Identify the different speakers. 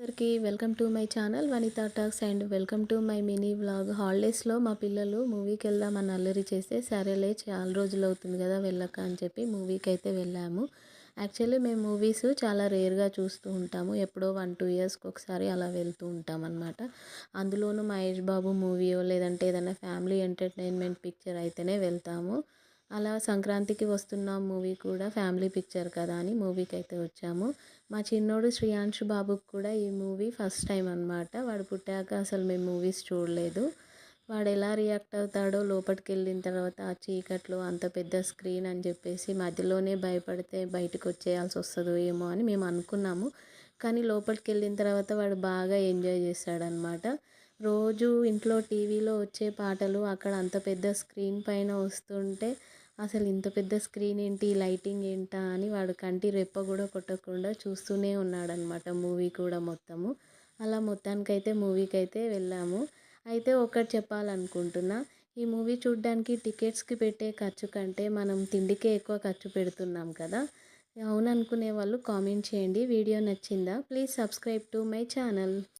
Speaker 1: అందరికీ welcome to my channel Vanitha talks and welcome to my mini vlog. హాలిడేస్లో మా పిల్లలు మూవీకి వెళ్దామని అల్లరి చేస్తే సరేలే చాలా రోజులు అవుతుంది కదా వెళ్ళక అని చెప్పి మూవీకి అయితే వెళ్ళాము. యాక్చువల్లీ మేము మూవీస్ చాలా రేర్గా చూస్తూ ఉంటాము. ఎప్పుడో వన్ టూ ఇయర్స్కి ఒకసారి అలా వెళ్తూ ఉంటాం అనమాట అందులోనూ మహేష్ బాబు మూవీయో లేదంటే ఏదైనా ఫ్యామిలీ ఎంటర్టైన్మెంట్ పిక్చర్ అయితేనే వెళ్తాము. అలా సంక్రాంతికి వస్తున్న మూవీ కూడా ఫ్యామిలీ పిక్చర్ కదా అని మూవీకి అయితే వచ్చాము. మా చిన్నోడు శ్రీయాంశు బాబుకి కూడా ఈ మూవీ ఫస్ట్ టైం అనమాట వాడు పుట్టాక అసలు మేము మూవీస్ చూడలేదు. వాడు ఎలా రియాక్ట్ అవుతాడో లోపలికి వెళ్ళిన తర్వాత ఆ చీకట్లో అంత పెద్ద స్క్రీన్ అని చెప్పేసి మధ్యలోనే భయపడితే బయటకు వచ్చేయాల్సి వస్తుందో ఏమో అని మేము అనుకున్నాము. కానీ లోపలికి వెళ్ళిన తర్వాత వాడు బాగా ఎంజాయ్ చేశాడనమాట రోజు ఇంట్లో టీవీలో వచ్చే పాటలు అక్కడ అంత పెద్ద స్క్రీన్ పైన వస్తుంటే అసలు ఇంత పెద్ద స్క్రీన్ ఏంటి? లైటింగ్ ఏంటా? అని వాడు కంటి రెప్ప కూడా కొట్టకుండా చూస్తూనే ఉన్నాడనమాట మూవీ కూడా మొత్తము. అలా మొత్తానికైతే మూవీకి అయితే వెళ్ళాము. అయితే ఒకటి చెప్పాలనుకుంటున్నా ఈ మూవీ చూడడానికి టికెట్స్కి పెట్టే ఖర్చు కంటే మనం తిండికే ఎక్కువ ఖర్చు పెడుతున్నాం కదా? అవుననుకునే వాళ్ళు కామెంట్ చేయండి. వీడియో నచ్చిందా? Please subscribe to my channel.